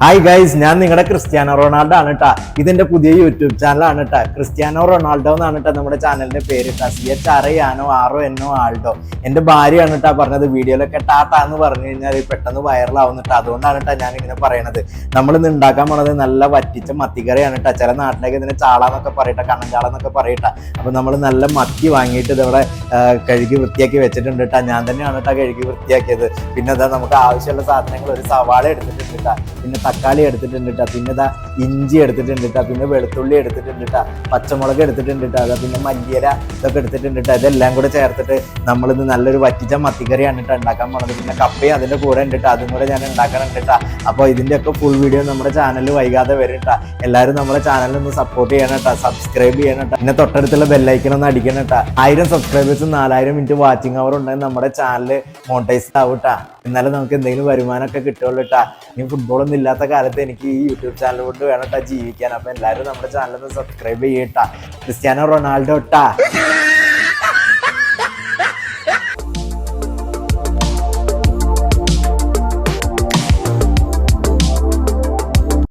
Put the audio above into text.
Hi guys ഞാൻ നിങ്ങളുടെ Cristiano Ronaldo ആണ് കേട്ടാ ഇതിന്റെ പുതിയ യൂട്യൂബ് ചാനലാണ് കേട്ടാ ക്രിസ്ത്യാനോ റൊണാൾഡോ എന്നാണ് കേട്ടാ നമ്മുടെ ചാനലിന്റെ പേര് സി എച്ച് ആർ ആനോ ആറോ എന്നോ ആൾഡോ. എന്റെ ഭാര്യയാണ് കേട്ടാ പറഞ്ഞത്. വീഡിയോയിലൊക്കെ ടാട്ടാ എന്ന് പറഞ്ഞു കഴിഞ്ഞാൽ പെട്ടെന്ന് വൈറലാവും കേട്ടോ അതുകൊണ്ടാണ് കേട്ടാ ഞാൻ ഇങ്ങനെ പറയണത്. നമ്മൾ ഇന്ന് ഉണ്ടാക്കാൻ പോണത് നല്ല വറ്റിച്ച മത്തിക്കറിയാണ് കേട്ടാ ചില നാട്ടിലേക്ക് ഇതിന് ചാളാന്നൊക്കെ പറയട്ടെ കണ്ണഞ്ചാളെന്നൊക്കെ പറയട്ടെ അപ്പൊ നമ്മൾ നല്ല മത്തി വാങ്ങിയിട്ട് ഇതവിടെ കഴുകി വൃത്തിയാക്കി വെച്ചിട്ടുണ്ട് കേട്ടാ ഞാൻ തന്നെയാണ് കേട്ടാ കഴുകി വൃത്തിയാക്കിയത്. പിന്നെ അതാ നമുക്ക് ആവശ്യമുള്ള സാധനങ്ങൾ ഒരു സവാള എടുത്തിട്ടുണ്ട് കേട്ടാ പിന്നെ തക്കാളി എടുത്തിട്ടുണ്ട് കേട്ടാ പിന്നെ ഇതാ ഇഞ്ചി എടുത്തിട്ടുണ്ട് കേട്ടാ പിന്നെ വെളുത്തുള്ളി എടുത്തിട്ടുണ്ട് കേട്ടാ പച്ചമുളക് എടുത്തിട്ടുണ്ട് കേട്ടാ അതാ പിന്നെ മല്ലിയില ഇതൊക്കെ എടുത്തിട്ടുണ്ട് കേട്ടാ ഇതെല്ലാം കൂടെ ചേർത്തിട്ട് നമ്മളിത് നല്ലൊരു വറ്റിച്ച മത്തിക്കറിയാണ് കേട്ടോ ഉണ്ടാക്കാൻ പോണത്. പിന്നെ കപ്പയും അതിന്റെ കൂടെ ഉണ്ട് കേട്ടോ അതും കൂടെ ഞാൻ ഉണ്ടാക്കണം കേട്ടാ അപ്പോൾ ഇതിന്റെ ഒക്കെ ഫുൾ വീഡിയോ നമ്മുടെ ചാനലിൽ വൈകാതെ വരും കേട്ടാ എല്ലാവരും നമ്മുടെ ചാനലിൽ ഒന്ന് സപ്പോർട്ട് ചെയ്യണം കേട്ടോ സബ്സ്ക്രൈബ് ചെയ്യണം കേട്ടോ പിന്നെ തൊട്ടടുത്തുള്ള ബെല്ലൈക്കൺ ഒന്ന് അടിക്കണം കേട്ടാ ആയിരം സബ്സ്ക്രൈബേഴ്സ് നാലായിരം മിനിറ്റ് വാച്ചിങ് അവർ ഉണ്ടെങ്കിൽ നമ്മുടെ ചാനൽ മോണിറ്റൈസ് ആവും കേട്ടാ എന്നാലും നമുക്ക് എന്തെങ്കിലും വരുമാനമൊക്കെ കിട്ടുള്ളൂ കേട്ടാ ഇനി ഫുട്ബോൾ ഒന്നും ഇല്ലാത്ത കാലത്ത് എനിക്ക് ഈ യൂട്യൂബ് ചാനൽ കൊണ്ട് വേണം ജീവിക്കാൻ. അപ്പൊ എല്ലാവരും നമ്മുടെ ചാനലൊന്ന് സബ്സ്ക്രൈബ് ചെയ്യട്ടാ ക്രിസ്ത്യാനോ റൊണാൾഡോ ട്ടാ.